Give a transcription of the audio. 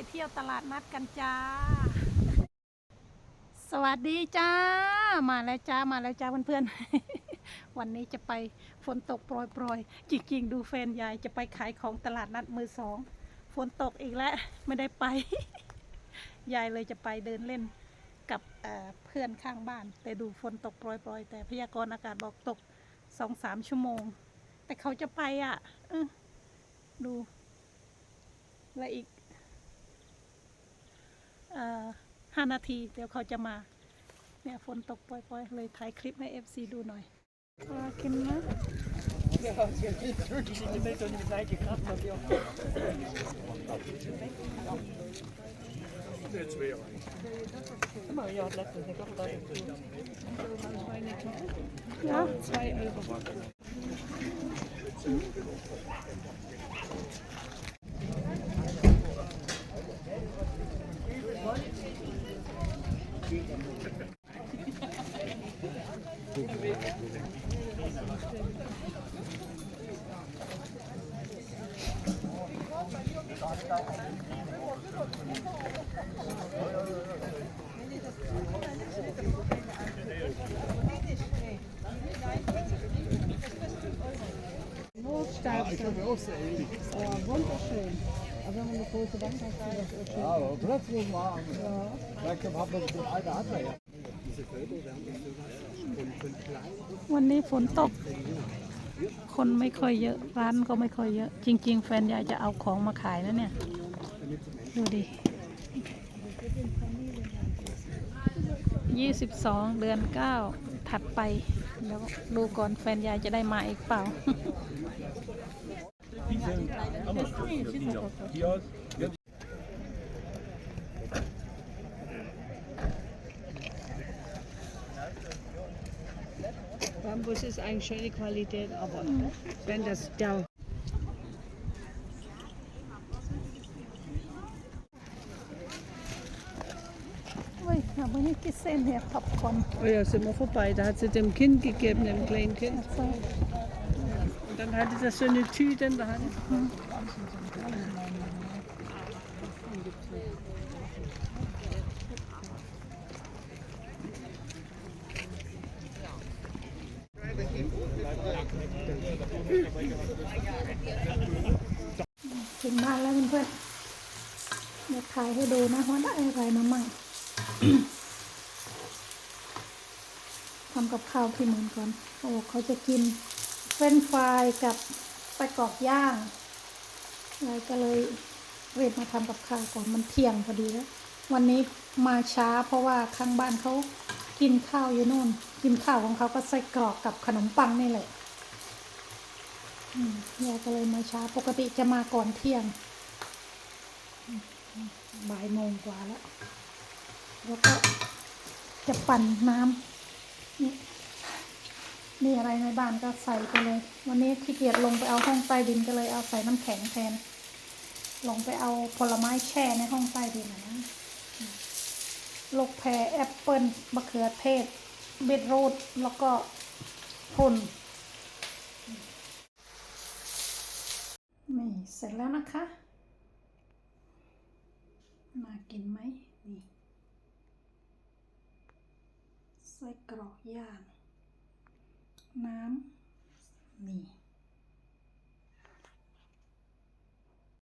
ไปเที่ยวตลาดนัดกันจ้า สวัสดีจ้า มาแล้วจ้า มาแล้วจ้าเพื่อนๆ วันนี้จะไปฝนตกโปรยๆ จริงๆ ดูแฟนยายจะไปขายของตลาดนัดมือสอง ฝนตกอีกแล้วไม่ได้ไป ยายเลยจะไปเดินเล่นกับเเพื่อนข้างบ้าน แต่ดูฝนตกโปรยๆ แต่พยากรณ์อากาศบอกตกสองสามชั่วโมง แต่เขาจะไปอะออดูและอีก ห้านาที เดี๋ยวเขาจะมา เนี่ยฝนตกปล่อยๆ เลยถ่ายคลิปให้ FC ดูหน่อยปลาเค็มนะ Ja, zwei Euro. Notstaatsel. Oh, wunderschön. วันนี้ฝนตก คนไม่ค่อยเยอะ ร้านก็ไม่ค่อยเยอะ จริง ๆ แฟนยายจะเอาของมาขายนะเนี่ย ดูดิยี่สิบสองเดือนเก้าถัดไป แล้วดูก่อนแฟนยายจะได้มาอีกเปล่า Bambus ist eine schöne Qualität, aber mhm. wenn das da aber nicht gesehen, Herr Popcorn. Oh ja, sind wir vorbei. Da hat sie dem Kind gegeben, dem kleinen Kind. Dann hatte das so eine Tüte in der Hand. ถึงบ้านแล้วเพื่อนๆเดี๋ยวถ่ายให้ดูนะว่าได้อะไรมามั่งทำกับข้าวที่เหมือนก่อนโอ้เขาจะกิน เฟรนฟรายกับไปกรอกย่างยายก็เลยเรียบมาทำกับข้าวก่อนมันเที่ยงพอดีแล้ว วันนี้มาช้าเพราะว่าข้างบ้านเขากินข้าวอยู่นู่น กินข้าวของเขาก็ใส่กรอกกับขนมปังนี่แหละอืมยายก็เลยมาช้าปกติจะมาก่อนเที่ยงบ่ายโมงกว่าแล้ว แล้วก็จะปั่นน้ำนี่ นี่อะไรในบ้านก็ใส่ไปเลย วันนี้ขี้เกียจลงไปเอาห้องใต้ดินก็เลยเอาใส่น้ำแข็งแทน ลงไปเอาผลไม้แช่ในห้องใต้ดินนะลูกแพรแอปเปิลมะเขือเทศเบดรูทแล้วก็พุ่นนี่เสร็จแล้วนะคะ น่ากินไหมนี่ไส้กรอกย่าง น้ำนี่